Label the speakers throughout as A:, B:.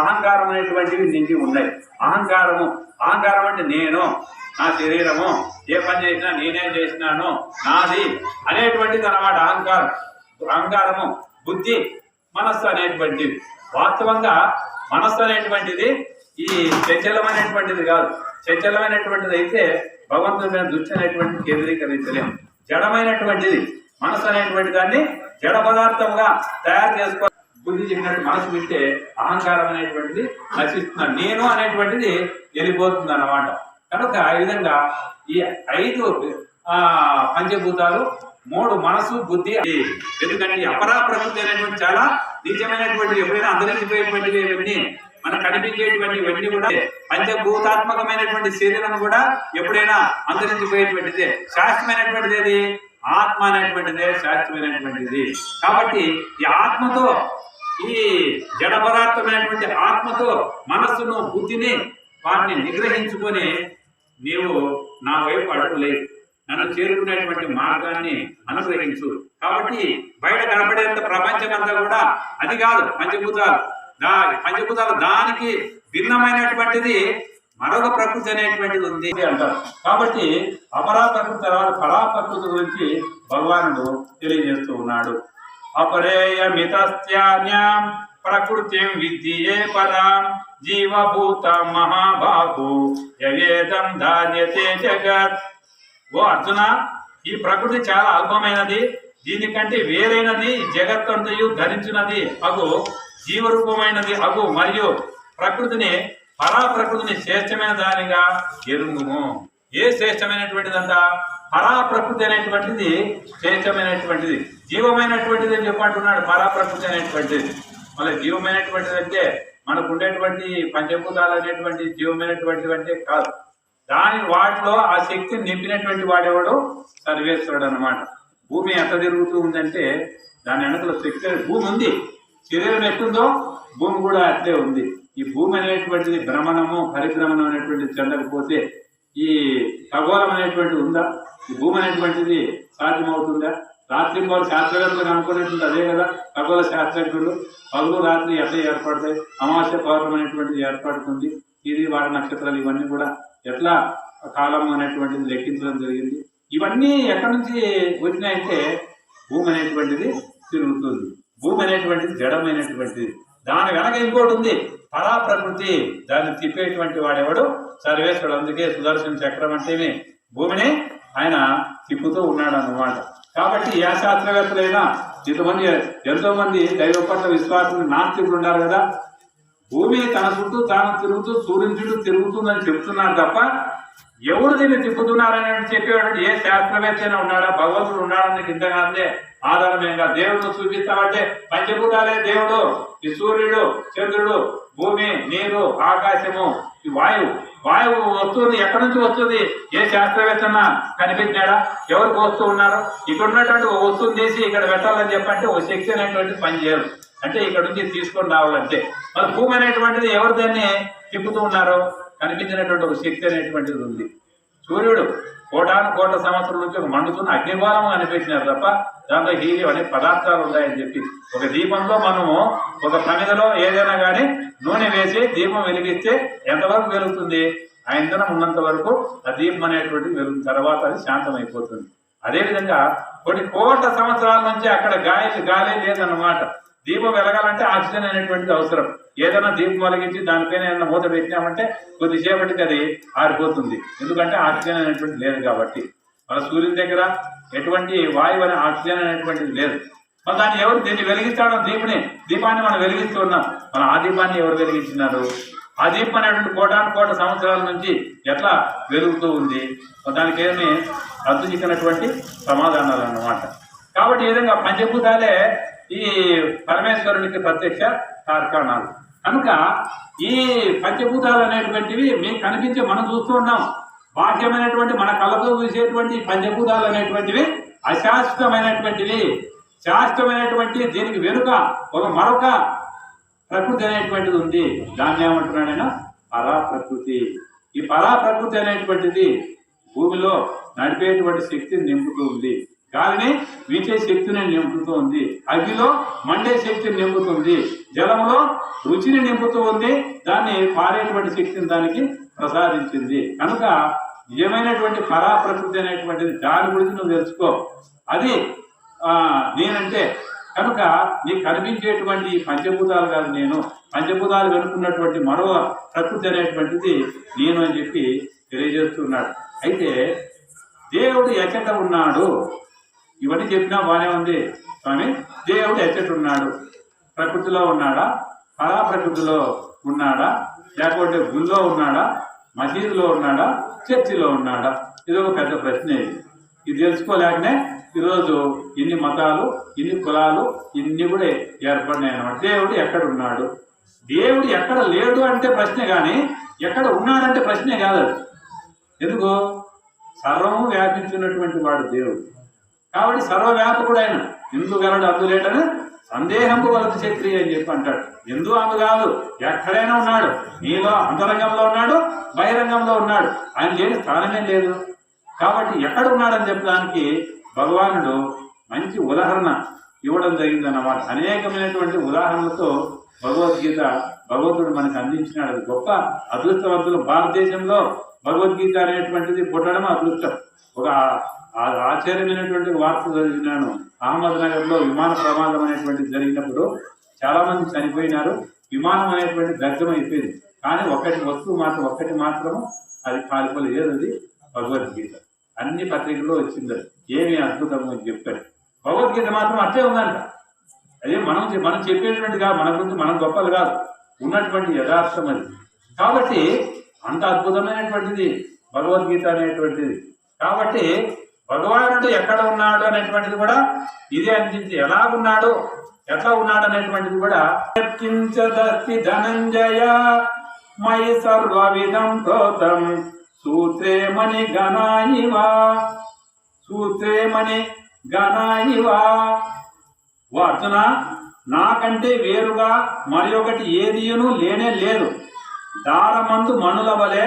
A: అహంకారం అనేటువంటివి నిండి ఉన్నాయి అహంకారము అహంకారం అంటే నేను నా శరీరము ఏ పని చేసినా నేనేం చేసినాను నాది అనేటువంటిది అన్నమాట అహంకారం. అహంకారము బుద్ధి మనస్సు అనేటువంటిది. వాస్తవంగా మనస్సు అనేటువంటిది ఈ చంచలమైనటువంటిది కాదు. చంచలమైనటువంటిది అయితే భగవంతుడి మీద దృష్టి అనేటువంటిది కేంద్రీకరించలేము. జడమైనటువంటిది మనసు అనేటువంటి దాన్ని జడ పదార్థంగా తయారు చేసుకో బుద్ధి చెప్పినట్టు మనసు వింటే అహంకారం అనేటువంటిది నశిస్తున్నాను నేను అనేటువంటిది వెళ్ళిపోతుంది అన్నమాట. కనుక ఆ విధంగా ఈ ఐదు ఆ పంచభూతాలు మూడు మనసు బుద్ధి ఎందుకంటే అపరా ప్రకృతి అనేటువంటి చాలా నిజమైనటువంటి ఎప్పుడైనా అందరించిపోయేటువంటివి ఇవన్నీ మనకు కనిపించేటువంటి ఇవన్నీ కూడా పంచభూతాత్మకమైనటువంటి శరీరం కూడా ఎప్పుడైనా అంతరించిపోయేటువంటిదే. శాస్త్రమైనటువంటిది ఏది? ఆత్మ అనేటువంటిదే శాస్త్రమైనటువంటిది కాబట్టి ఈ ఆత్మతో ఈ జడ పదార్థమైనటువంటి ఆత్మతో మనస్సును బుద్ధిని వాటిని నిగ్రహించుకొని నీవు నా వైపు అడగలేదు నన్ను చేరుకునేటువంటి మార్గాన్ని అనుగ్రహించు. కాబట్టి బయట కనపడేంత ప్రపంచం అంతా కూడా అది కాదు పంచభూతాలు. దా పంచభూతాలు దానికి భిన్నమైనటువంటిది మరొక ప్రకృతి అనేటువంటిది ఉంది అంటారు. కాబట్టి అపరా ప్రకృతి తర్వాత పరా ప్రకృతి గురించి భగవానుడు తెలియజేస్తూ ఉన్నాడు. అపరేయమితస్యాన్యాం ప్రకృతిం విద్యే పరాం జీవభూత మహాబాహు యవేదం ధార్యతే జగత్ ఓ అర్జున ఈ ప్రకృతి చాలా అల్పమైనది దీనికంటే వేరైనది జగత్తంతయు ధరించినది అగు జీవరూపమైనది అగు మరియు ప్రకృతిని పరా ప్రకృతిని శ్రేష్టమైన దానిగా ఎరుగుము. ఏ శ్రేష్టమైనటువంటిదంట పరా ప్రకృతి అనేటువంటిది శ్రేష్టమైనటువంటిది. జీవమైనటువంటిది అని చెప్పంటున్నాడు పరా ప్రకృతి అనేటువంటిది. మళ్ళీ జీవమైనటువంటిది అంటే మనకు ఉండేటువంటి పంచభూతాలు అనేటువంటి జీవమైనటువంటివి అంటే కాదు. దాని వాటిలో ఆ శక్తిని నింపినటువంటి వాడేవాడు? సర్వేశ్వరుడు అనమాట భూమి ఎంత తిరుగుతూ ఉందంటే దాని వెనకల శక్తి భూమి ఉంది. శరీరం ఎట్టుందో? భూమి కూడా అట్లే ఉంది. ఈ భూమి అనేటువంటిది భ్రమణము పరిభ్రమణం అనేటువంటిది చెందకపోతే ఈ ఖగోళం అనేటువంటిది ఉందా? ఈ భూమి అనేటువంటిది సాధ్యమవుతుందా? రాత్రి వాళ్ళు శాస్త్రవేత్తలు అనుకునేటువంటి అదే కదా ఖగోళ శాస్త్రజ్ఞులు. పగులు రాత్రి ఎట్లా ఏర్పడతాయి? అమావాస్య పౌర్ణం అనేటువంటిది ఏర్పడుతుంది. ఇది వారి నక్షత్రాలు ఇవన్నీ కూడా ఎట్లా కాలం అనేటువంటిది లెక్కించడం జరిగింది. ఇవన్నీ ఎక్కడి నుంచి వచ్చినాయంటే భూమి అనేటువంటిది తిరుగుతుంది. భూమి అనేటువంటిది జడమైనటువంటిది. దాని వెనక ఇంకోటి ఉంది. పరా ప్రకృతి దాన్ని తిప్పేటువంటి వాడెవడు? సర్వేశ్వరుడు. అందుకే సుదర్శన చక్రం అంటేనే భూమిని ఆయన తిప్పుతూ ఉన్నాడు అన్నమాట కాబట్టి ఏ శాస్త్రవేత్తలైనా ఇంతమంది ఎంతో మంది దైవ పట్ల విశ్వాసం నాస్తికులు ఉన్నారు కదా. భూమి తన చుట్టూ తాను తిరుగుతూ సూర్యుడు తిరుగుతుందని చెప్తున్నారు తప్ప ఎవరు దీన్ని తిప్పుతున్నారని చెప్పేవాడు ఏ శాస్త్రవేత్త అయినా ఉన్నాడా? భగవంతుడు ఉన్నాడని ఇంతగానే ఆధారమేగా దేవుడు చూపిస్తామంటే పంచభూతాలే దేవుడు. ఈ సూర్యుడు చంద్రుడు భూమి నీరు ఆకాశము ఈ వాయువు. వాయువు వస్తుంది ఎక్కడి నుంచి వస్తుంది? ఏ శాస్త్రవేత్తన కనిపెట్టినాడా ఎవరికి వస్తూ ఉన్నారు? ఇక్కడ ఉన్నటువంటి ఒక వస్తువుని తీసి ఇక్కడ పెట్టాలని చెప్పంటే ఒక శక్తి అనేటువంటి పని చేయరు. అంటే ఇక్కడ నుంచి తీసుకొని రావాలంటే. మరి భూమి అనేటువంటిది ఎవరు దాన్ని తిప్పుతూ ఉన్నారో? కనిపించినటువంటి ఒక శక్తి అనేటువంటిది ఉంది. సూర్యుడు కోటాను కోట సంవత్సరం నుంచి ఒక మండుతున్న అగ్నిగోళం అనిపెట్టినారు తప్ప దాంట్లో హీలియం అనే పదార్థాలు ఉన్నాయని చెప్పి ఒక దీపంలో మనము ఒక ప్రమిదలో ఏదైనా కానీ నూనె వేసి దీపం వెలిగిస్తే ఎంతవరకు వెలుగుతుంది? ఆ ఇంధనం ఉన్నంత వరకు ఆ దీపం అనేటువంటి వెలుగు తర్వాత అది శాంతమైపోతుంది. అదేవిధంగా కొన్ని కోట్ల సంవత్సరాల నుంచి అక్కడ గాలి గాలి లేదన్నమాట. దీపం వెలగాలంటే ఆక్సిజన్ అనేటువంటిది అవసరం. ఏదైనా దీపం వెలిగించి దానిపైన ఏదైనా మూత పెట్టినామంటే కొద్దిసేపటికి అది ఆరిపోతుంది. ఎందుకంటే ఆక్సిజన్ అనేటువంటిది లేదు కాబట్టి. మన సూర్యుని దగ్గర ఎటువంటి వాయువు అనే ఆక్సిజన్ అనేటువంటిది లేదు. మరి దాన్ని ఎవరు దీన్ని వెలిగిస్తాడో? దీపుని దీపాన్ని మనం వెలిగిస్తున్నాం మన ఆ దీపాన్ని ఎవరు వెలిగించినారు? ఆ దీపం అనేటువంటి కోటాను కోట సంవత్సరాల నుంచి ఎట్లా వెలుగుతూ ఉంది? దానికి ఏమి అద్దు చిక్కినటువంటి సమాధానాలు అన్నమాట. కాబట్టి ఈ విధంగా పంచభూతాలే ఈ పరమేశ్వరునికి ప్రత్యక్ష కార్ఖానాలు కనుక ఈ పంచభూతాలు అనేటువంటివి మేము కనిపించే మనం చూస్తూ ఉన్నాం. బాహ్యమైనటువంటి మన కళ్ళతో చూసేటువంటి పంచభూతాలు అనేటువంటివి అశాశ్వతమైనటువంటివి శాశ్వతమైనటువంటి దీనికి వెనుక ఒక మరొక ప్రకృతి అనేటువంటిది ఉంది. దాన్ని ఏమంటున్నాడైనా పరా ప్రకృతి ఈ పరా ప్రకృతి అనేటువంటిది భూమిలో నడిపేటువంటి శక్తిని నింపుతూ ఉంది. గాలిని వీచే శక్తిని నింపుతుంది అగ్నిలో మండే శక్తిని నింపుతుంది. జలంలో రుచిని నింపుతూ ఉంది. దాన్ని పారేటువంటి శక్తిని దానికి ప్రసాదించింది. కనుక నిజమైనటువంటి పరాప్రకృతి అనేటువంటిది దాని గురించి నువ్వు తెలుసుకో. అది నేనంటే కనుక నీకు కనిపించేటువంటి ఈ పంచభూతాలు కాదు నేను. పంచభూతాలు వెనుకున్నటువంటి మరో ప్రకృతి అనేటువంటిది నేను అని చెప్పి తెలియజేస్తున్నాడు. అయితే దేవుడు ఎక్కడ ఉన్నాడు. ఇవన్నీ చెప్పినా బాగానే ఉంది. స్వామి దేవుడు ఎచ్చటున్నాడు ప్రకృతిలో ఉన్నాడా? పరా ప్రకృతిలో ఉన్నాడా? లేకపోతే గుళ్ళో ఉన్నాడా? మసీదులో ఉన్నాడా? చర్చిలో ఉన్నాడా? ఇది ఒక పెద్ద ప్రశ్న ఇది. ఇది తెలుసుకోలేకనే ఈరోజు ఇన్ని మతాలు ఇన్ని కులాలు ఇన్ని కూడా ఏర్పడినాయి అనమాట దేవుడు ఎక్కడ ఉన్నాడు? దేవుడు ఎక్కడ లేడు అంటే ప్రశ్నే కానీ ఎక్కడ ఉన్నాడంటే ప్రశ్నే కాదు. ఎందుకు? సర్వము వ్యాపించినటువంటి వాడు దేవుడు. కాబట్టి సర్వవ్యాపకుడు ఆయన. ఎందుకు గలడు అందు లేడని సందేహంపు వలత శక్తి అని చెప్పి అంటాడు. ఎందు అందు కాదు? ఎక్కడైనా ఉన్నాడు. నీలో అంతరంగంలో ఉన్నాడు బహిరంగంలో ఉన్నాడు. ఆయన లేని స్థానమే లేదు. కాబట్టి ఎక్కడ ఉన్నాడని చెప్పడానికి భగవానుడు మంచి ఉదాహరణ ఇవ్వడం జరిగిందన్నమాట. అనేకమైనటువంటి ఉదాహరణలతో భగవద్గీత భగవంతుడు మనకు అందించినాడు. అది గొప్ప అదృష్టవంతులు. భారతదేశంలో భగవద్గీత అనేటువంటిది పుట్టడం అదృష్టం. ఒక ఆశ్చర్యమైనటువంటి వార్త చదివినాను. అహ్మద్ నగర్లో విమాన ప్రమాదం అనేటువంటిది జరిగినప్పుడు చాలా మంది చనిపోయినారు. విమానం అనేటువంటి దగ్ధం అయిపోయింది. కానీ ఒకటి వస్తువు మాత్రం ఒక్కటి మాత్రం అది కాలిపోలేదు అది భగవద్గీత. అన్ని పత్రికల్లో వచ్చింది అది. ఏమి అద్భుతము అని చెప్పారు భగవద్గీత మాత్రం అట్లే ఉందంట. అదే మనం మనం చెప్పేటువంటి కాదు మన గురించి మనం గొప్పలు కాదు. ఉన్నటువంటి యథార్థం అది. కాబట్టి అంత అద్భుతమైనటువంటిది భగవద్గీత అనేటువంటిది. కాబట్టి భగవానుడు ఎక్కడ ఉన్నాడు అనేటువంటిది కూడా ఇదే అనిపించి ఎలా ఉన్నాడు ఎట్లా ఉన్నాడు అనేటువంటిది కూడా కించదస్తి ధనంజయ మై సర్వవిధం ప్రోతం సూత్రే మణి గణాయివా సూత్రే మణి గణాయివా ఓ అర్జున నాకంటే వేరుగా మరి ఒకటి ఏదియును లేనే లేదు. దారమందు మణుల వలె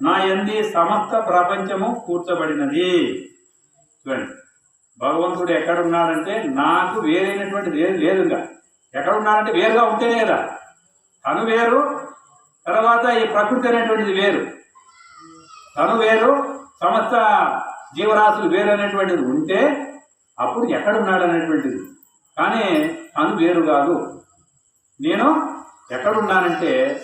A: నా ఎంది సమస్త ప్రపంచము కూర్చబడినది. చూడండి. భగవంతుడు ఎక్కడున్నాడంటే నాకు వేరైనటువంటిది ఏది లేదుగా. ఇంకా ఎక్కడ వేరుగా ఉంటేనే కదా. తను వేరు తర్వాత ఈ ప్రకృతి అనేటువంటిది వేరు. తను వేరు సమస్త జీవరాశులు వేరు అనేటువంటిది ఉంటే అప్పుడు ఎక్కడున్నాడు అనేటువంటిది. కానీ తను వేరు కాదు. నేను ఎక్కడున్నానంటే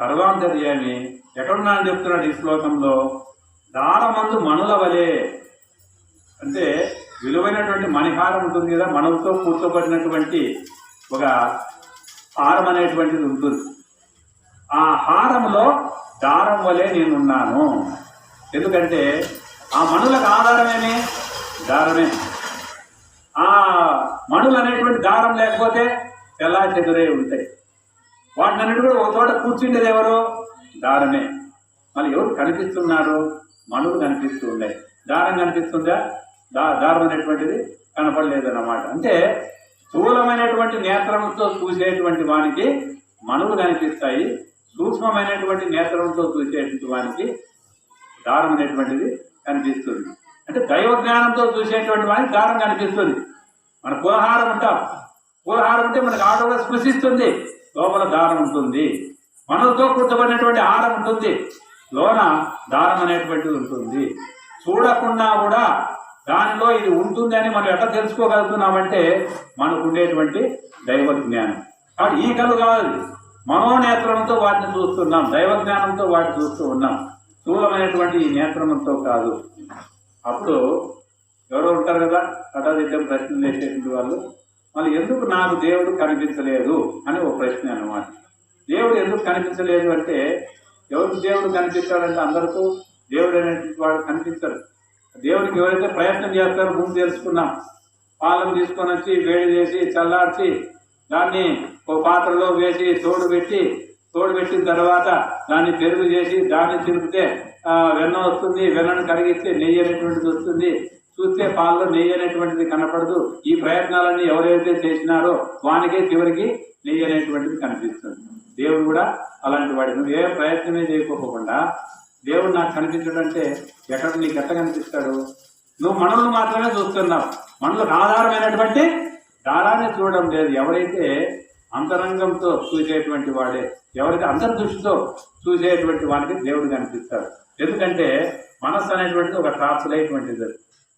A: సర్వాంతర్యామి. ఎక్కడున్నానని చెప్తున్నాడు ఈ శ్లోకంలో? దారమందు మనుల వలె. అంటే విలువైనటువంటి మణిహారం ఉంటుంది కదా మనవుతో కూర్చోబడినటువంటి ఒక హారం అనేటువంటిది ఉంటుంది. ఆ హారంలో దారం వలె నేనున్నాను. ఎందుకంటే ఆ మణులకు ఆధారమేమి దారమే. ఆ మణులు అనేటువంటి దారం లేకపోతే తెల్లా చెదురే ఉంటాయి. వాటిని అన్నిటి కూడా ఒక చోట కూర్చుండేది ఎవరు? దారమే. మళ్ళీ ఎవరు కనిపిస్తున్నారు మణులు కనిపిస్తూ ఉన్నాయి దారం కనిపిస్తుందా? దా దారం అనేటువంటిది కనపడలేదన్నమాట. అంటే స్థూలమైనటువంటి నేత్రంతో చూసేటువంటి వానికి మణులు కనిపిస్తాయి. సూక్ష్మమైనటువంటి నేత్రంతో చూసేటువంటి వానికి దారం అనేటువంటిది కనిపిస్తుంది. అంటే దైవ జ్ఞానంతో చూసేటువంటి వానికి దారం కనిపిస్తుంది. మన పూలహారం ఉంటాం పూలహారం ఉంటే మనకు ఆటోగా స్పృశిస్తుంది. లోపల దారం ఉంటుంది. మనతో కుట్టబడినటువంటి ఆరం ఉంటుంది. లోన దారం అనేటువంటిది ఉంటుంది. చూడకుండా కూడా దానిలో ఇది ఉంటుందని మనం ఎట్లా తెలుసుకోగలుగుతున్నామంటే మనకు ఉండేటువంటి దైవ జ్ఞానం. కాబట్టి ఈ కళ్ళు కాదు. మనోనేత్రంతో వాటిని చూస్తున్నాం. దైవ జ్ఞానంతో వాటిని చూస్తూ ఉన్నాం. స్థూలమైనటువంటి ఈ నేత్రంతో కాదు. అప్పుడు ఎవరో ఉంటారు కదా హఠాదిద్దం ప్రశ్నలు వేసేటువంటి వాళ్ళు. మళ్ళీ ఎందుకు నాకు దేవుడు కనిపించలేదు అని ఒక ప్రశ్న అనమాట దేవుడు ఎందుకు కనిపించలేదు అంటే ఎవరికి దేవుడు కనిపిస్తాడంటే అందరికీ? దేవుడు అనేటువంటి వాడు కనిపిస్తాడు దేవుడికి ఎవరైతే ప్రయత్నం చేస్తారో ముందు తెలుసుకున్నాం పాలను తీసుకొని వచ్చి వేడి చేసి చల్లార్చి దాన్ని ఒక పాత్రలో వేసి తోడు పెట్టి తోడు పెట్టిన తర్వాత దాన్ని పెరుగు చేసి దాన్ని తిరిపితే వెన్న వస్తుంది వెన్నను కరిగిస్తే నెయ్యి అనేటువంటిది వస్తుంది. చూస్తే పాలలో నెయ్యి అనేటువంటిది కనపడదు. ఈ ప్రయత్నాలన్నీ ఎవరైతే చేసినారో వానికే చివరికి నెయ్యి అనేటువంటిది కనిపిస్తుంది. దేవుడు కూడా అలాంటి వాడి నువ్వు ఏ ప్రయత్నమే చేయకోకుండా దేవుడు నాకు కనిపించడం అంటే ఎక్కడ నీకు ఎట్లా కనిపిస్తాడు? నువ్వు మనల్ని మాత్రమే చూస్తున్నావు. మనులకు ఆధారమైనటువంటి దారాన్ని చూడడం లేదు. ఎవరైతే అంతరంగంతో చూసేటువంటి వాడే ఎవరైతే అంతర్దృష్టితో చూసేటువంటి వాడికి దేవుడు కనిపిస్తాడు. ఎందుకంటే మనస్సు అనేటువంటిది ఒక టార్చ్ లైట్ వంటిది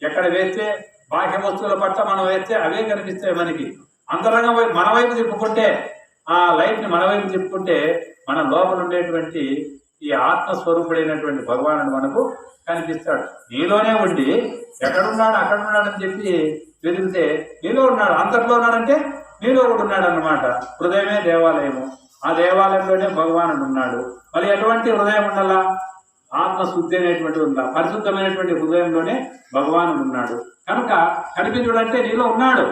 A: ఎక్కడ వేస్తే బాహ్య వస్తువుల పట్ల మనం వేస్తే అవే కనిపిస్తాయి మనకి. అంతరంగం వైపు మన వైపు తిప్పుకుంటే ఆ లైట్ని మన వైపు తిప్పుకుంటే మన లోపల ఉండేటువంటి ఈ ఆత్మస్వరూపుడైనటువంటి భగవానుడు మనకు కనిపిస్తాడు. నీలోనే ఉండి ఎక్కడున్నాడు అక్కడ ఉన్నాడని చెప్పి వెతికితే నీలో ఉన్నాడు అంతట్లో ఉన్నాడంటే నీలో కూడా ఉన్నాడు అన్నమాట హృదయమే దేవాలయము. ఆ దేవాలయంలోనే భగవానుడు ఉన్నాడు. మరి ఎటువంటి హృదయం ఉండాలా? ఆత్మశుద్ధి అనేటువంటి ఉందా పరిశుద్ధమైనటువంటి హృదయంలోనే భగవానుడు ఉన్నాడు. కనుక కనిపించడంటే నీలో ఉన్నాడు.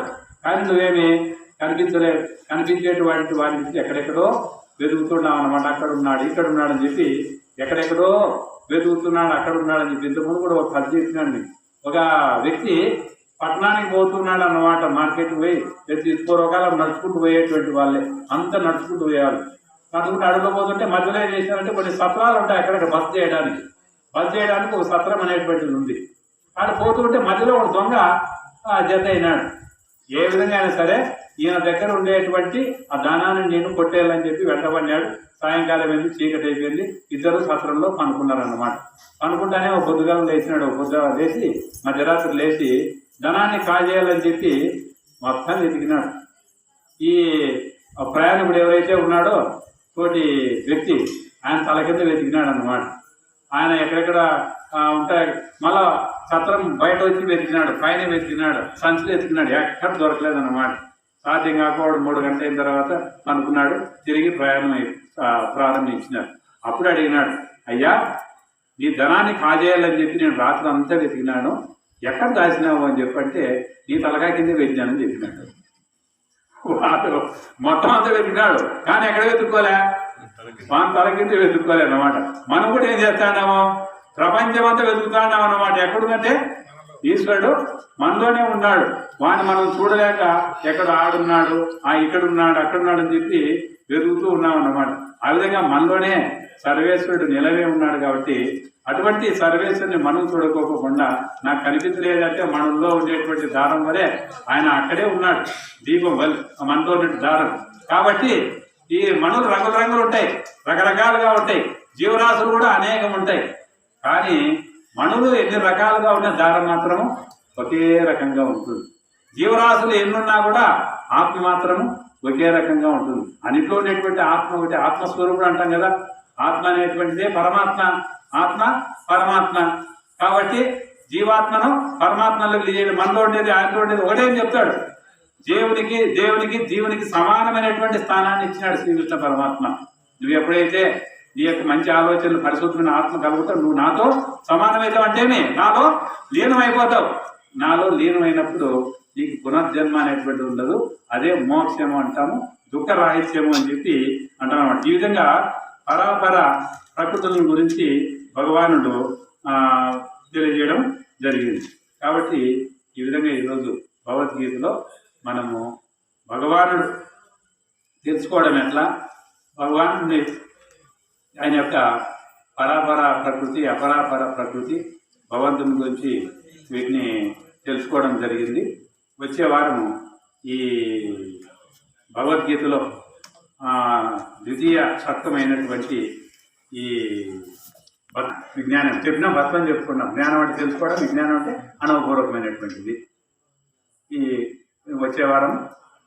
A: కానీ నువ్వేమి కనిపించలే కనిపించేటువంటి వారి నుంచి ఎక్కడెక్కడో వెతుకుతున్నాం అనమాట అక్కడ ఉన్నాడు ఇక్కడ ఉన్నాడు అని చెప్పి ఎక్కడెక్కడో వెతుకుతున్నాడు అక్కడ ఉన్నాడు అని చెప్పి ఇంతకుముందు కూడా ఒక కథ చెప్పినాడు ఒక వ్యక్తి పట్టణానికి పోతున్నాడు అన్నమాట మార్కెట్కి పోయి ప్రతి పూర్వకాలం నడుచుకుంటూ పోయేటువంటి వాళ్ళే అంతా నడుచుకుంటూ పోయేవాళ్ళు. నడుచుకుంటూ అడుగులో పోతుంటే మధ్యలో ఏం చేశారంటే కొన్ని సత్రాలు ఉంటాయి అక్కడక్కడ బస్ చేయడానికి. బస్ చేయడానికి ఒక సత్రం అనేటువంటిది ఉంది. అక్కడ పోతుంటే మధ్యలో ఒక దొంగ జత అయినాడు. ఏ విధంగా అయినా సరే ఈయన దగ్గర ఉండేటువంటి ఆ దానాన్ని నేను కొట్టేయాలని చెప్పి వెంటబడినాడు. సాయంకాలం వెళ్ళి చీకటి అయిపోయింది. ఇద్దరు సత్రంలో పనుకున్నారన్నమాట. పనుకుంటానే ఒక పొద్దుగాల లేచినాడు. ఒక పొద్దుగా లేచి మధ్యరాత్రి లేచి ధనాన్ని కాజేయాలని చెప్పి మొత్తం వెతికినాడు. ఈ ప్రయాణికుడు ఎవరైతే ఉన్నాడో తోటి వ్యక్తి ఆయన తల కింద వెతికినాడు అన్నమాట ఆయన ఎక్కడెక్కడ ఉంటాయి. మళ్ళా సత్రం బయట వచ్చి వెతికినాడు పైన వెతికినాడు సంచులు వెతికినాడు. ఎక్కడ దొరకలేదు అన్నమాట సాధ్యం కాకపోవడం మూడు గంటల అయిన తర్వాత అనుకున్నాడు తిరిగి ప్రయాణం ప్రారంభించినాడు అప్పుడు అడిగినాడు అయ్యా నీ ధనాన్ని కాజేయాలని చెప్పి నేను రాత్రి అంతా వెతికినాను. ఎక్కడ దాచినావు అని చెప్పంటే నీ తలకాయ కింద వెతికినానని చెప్పినాడు. వాడు మొత్తం అంతా వెతికినాడు. కానీ ఎక్కడ వెతుక్కోలే? మనం తల వెతుక్కోలేదు వెతుక్కోలే అన్నమాట మనం కూడా ఏం చేస్తాడామో ప్రపంచం అంతా వెతుకుతాడాం అనమాట ఎక్కడుందంటే? ఈశ్వరుడు మనలోనే ఉన్నాడు. వాడిని మనం చూడలేక ఎక్కడ ఆడున్నాడు ఆ ఇక్కడ ఉన్నాడు అక్కడ ఉన్నాడు అని చెప్పి వెతుకుతూ ఉన్నాం అన్నమాట ఆ విధంగా మనలోనే సర్వేశ్వరుడు నిలవే ఉన్నాడు కాబట్టి అటువంటి సర్వేశ్వరుని మనం చూడకోకుండా నాకు కనిపించలేదంటే మనలో ఉండేటువంటి దారం వలె ఆయన అక్కడే ఉన్నాడు. దీపం వల్ మనలో ఉన్నటువంటి దారం. కాబట్టి ఈ మనులు రంగుల రంగులు ఉంటాయి రకరకాలుగా ఉంటాయి జీవరాశులు కూడా అనేకం ఉంటాయి. కానీ మనులు ఎన్ని రకాలుగా ఉన్న దారం మాత్రము ఒకే రకంగా ఉంటుంది. జీవరాశులు ఎన్నున్నా కూడా ఆత్మ మాత్రము ఒకే రకంగా ఉంటుంది. అన్నిట్లో ఉండేటువంటి ఆత్మ ఒకటి ఆత్మస్వరూపుడు అంటాం కదా. ఆత్మ అనేటువంటిదే పరమాత్మ ఆత్మ పరమాత్మ. కాబట్టి జీవాత్మను పరమాత్మలో చేయడం మనలో ఉండేది ఆయనలో ఉండేది ఒకటే అని చెప్తాడు. దేవునికి దేవునికి జీవునికి సమానమైనటువంటి స్థానాన్ని ఇచ్చినాడు శ్రీకృష్ణ పరమాత్మ. నువ్వు ఎప్పుడైతే నీ యొక్క మంచి ఆలోచనలు పరిశుద్ధమైన ఆత్మ కలుగుతావు నువ్వు నాతో సమానమవుతావు అంటేనే నాలో లీనమైపోతావు. నాలో లీనమైనప్పుడు నీకు పునర్జన్మ అనేటువంటి ఉండదు. అదే మోక్షము అంటాము దుఃఖ రాహిత్యము అని చెప్పి అంటాం అన్నమాట ఈ విధంగా పరాపర ప్రకృతుల గురించి భగవానుడు తెలియజేయడం జరిగింది. కాబట్టి ఈ విధంగా ఈరోజు భగవద్గీతలో మనము భగవానుడు తెలుసుకోవడం ఎట్లా? భగవానుడిని ఆయన యొక్క పరాపర ప్రకృతి అపరాపర ప్రకృతి భగవంతుని గురించి వీటిని తెలుసుకోవడం జరిగింది. వచ్చే వారము ఈ భగవద్గీతలో ద్వితీయ సత్వమైనటువంటి ఈ విజ్ఞానం చెప్పినా భర్తం చెప్పుకున్నాం జ్ఞానం అంటే తెలుసుకోవడం విజ్ఞానం అంటే అనుభవపూర్వకమైనటువంటిది వచ్చే వారం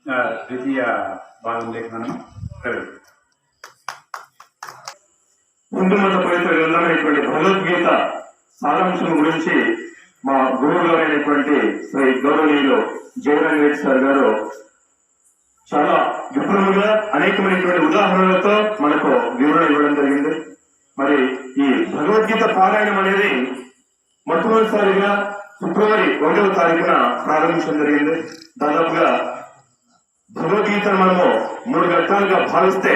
A: ద్వితీయ ద్వితీయ భాగంలోకి మనం ప్రవేశిస్తాం
B: హిందూ మత పవిత్ర గ్రంథమైనటువంటి భగవద్గీత సారాంశం గురించి మా గురువులు అయినటువంటి శ్రీ గౌరవనీయులు జయరాం రెడ్డి సార్ గారు చాలా విపులంగా అనేకమైనటువంటి ఉదాహరణలతో మనకు వివరణ ఇవ్వడం జరిగింది. మరి ఈ భగవద్గీత పారాయణం అనేది మొట్టమొదటిసారిగా ఫిబ్రవరి ఒకటవ తారీఖున ప్రారంభించడం జరిగింది. దాదాపుగా భగవద్గీతను మనము మూడు ఘట్టాలుగా భావిస్తే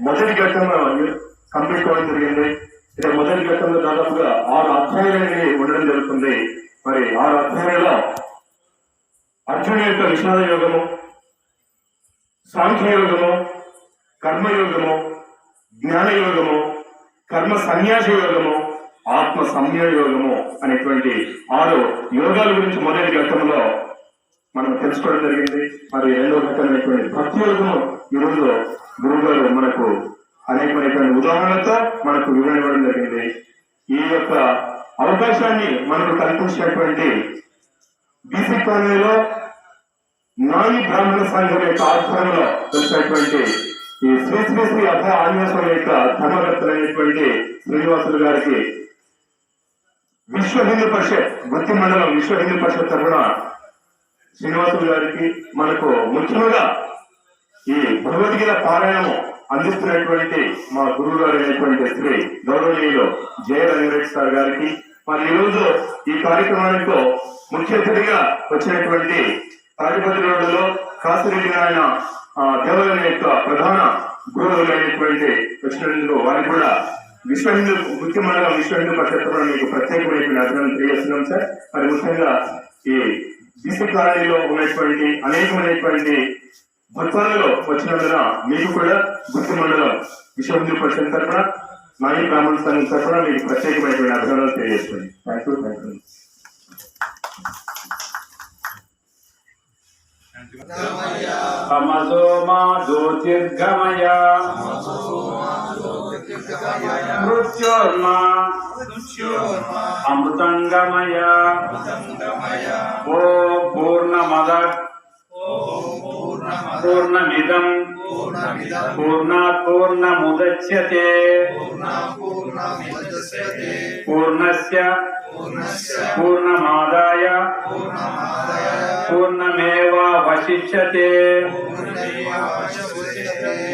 B: మొదటి ఘట్టంలో కంప్లీట్ అవ్వడం జరిగింది. ఇక మొదటి ఘట్టంలో దాదాపుగా ఆరు అధ్యాయాలు ఉండడం జరుగుతుంది. మరి ఆరు అధ్యాయాలలో అర్జునుడి యొక్క విషాద యోగము సాంఖ్యయోగము కర్మయోగము జ్ఞానయోగము కర్మ సన్యాస యోగము ఆత్మ సంయోగము అనేటువంటి ఆరు యోగాల గురించి మొదటి ఘట్టంలో మనం తెలుసుకోవడం జరిగింది. మరి రెండో ఘట్టమైనటువంటి భక్తి యోగము ఈ రోజు మనకు అనేకమైనటువంటి ఉదాహరణతో మనకు వివరణ ఇవ్వడం జరిగింది. ఈ యొక్క అవకాశాన్ని మనకు కల్పించినటువంటి బీసీ కాలనీలో నాయి బ్రాహ్మణ సంఘం యొక్క ఆధ్వర్యంలో తెలిసినటువంటి ఈ శ్రీ శ్రీ శ్రీ అభయ ఆంజనేశ్వరం యొక్క ధర్మకర్తలైనటువంటి శ్రీనివాసులు గారికి విశ్వ హిందూ పరిషత్ గుత్తి మండలం విశ్వ హిందూ పరిషత్ తరఫున శ్రీనివాసులు గారికి మనకు ముఖ్యంగా ఈ భగవద్గీత పారాయణము అందిస్తున్నటువంటి మా గురువు గారు అయినటువంటి శ్రీ గౌరవనీయులు జయ సార్ గారికి మరి ఈ రోజు ఈ కార్యక్రమానికి ముఖ్య అతిథిగా వచ్చినటువంటి తాడిపతి రోడ్డులో కాసిరెడ్డి నారాయణ దేవాలయం యొక్క ప్రధాన గురువులైనటువంటి వచ్చినందుకు వారికి కూడా విశ్వ హిందూ ముఖ్య విశ్వ హిందూ పరిషత్ మీకు ప్రత్యేకమైన అభినందన తెలియజేస్తున్నాం సార్. మరి ముఖ్యంగా ఈ బీసీ కాలనీలో ఉన్నటువంటి అనేకమైనటువంటి భక్తులలో వచ్చినందున మీకు కూడా గుర్తు మండలం విశ్వ హిందూ పరిషత్ తరఫున నాయి బ్రాహ్మణ సంఘం తరఫున మీకు ప్రత్యేకమైనటువంటి అభినందనలు తెలియజేస్తుంది థ్యాంక్ యూ థ్యాంక్ యూ
A: తమసో మా జ్యోతిర్గమయ. मृत्योर्मा। अमृतंगमय ओ पूर्णमद पूर्णमिदं पूर्णात् पूर्णमुदच्यते पूर्णस्य। पूर्णमादाय। पूर्णमेवावशिष्यते।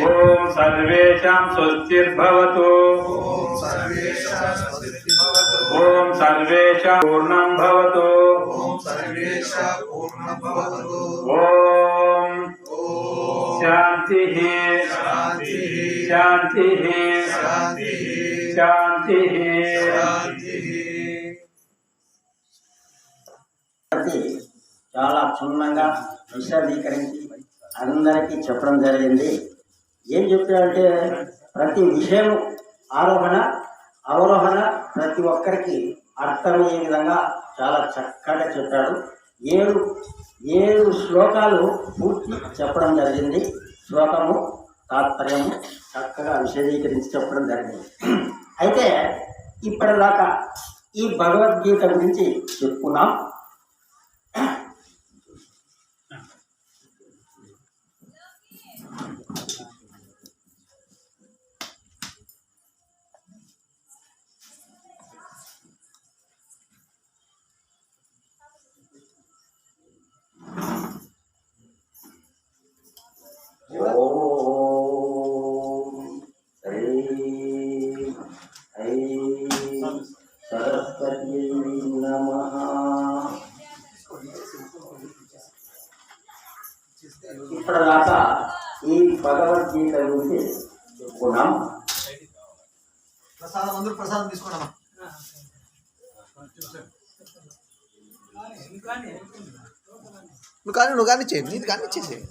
A: ఓం సర్వేషాం స్వస్తిర్భవతు ఓం సర్వేషాం పూర్ణం భవతు ఓం శాంతి శాంతి శాంతి
C: చాలా క్షుణ్ణంగా విశదీకరించి అందరికీ చెప్పడం జరిగింది. ఏం చెప్పాడంటే ప్రతి విషయం ఆరోహణ అవరోహణ ప్రతి ఒక్కరికి అర్థమయ్యే విధంగా చాలా చక్కగా చెప్పాడు. ఏడు ఏడు శ్లోకాలు పూర్తి చెప్పడం జరిగింది. శ్లోకము తాత్పర్యము చక్కగా విశదీకరించి చెప్పడం జరిగింది. అయితే ఇప్పటిదాకా ఈ భగవద్గీత గురించి చెప్పుకున్నాం. సరస్వతీ నమః ఇప్పటిదాకా ఈ భగవద్గీత గురించి చెప్పుకున్నాం
D: ప్రసాదం అందరూ ప్రసాదం తీసుకున్నామా నువ్వు కానీ నువ్వు కానీ చేయి నీది కానీ ఇచ్చేసేయి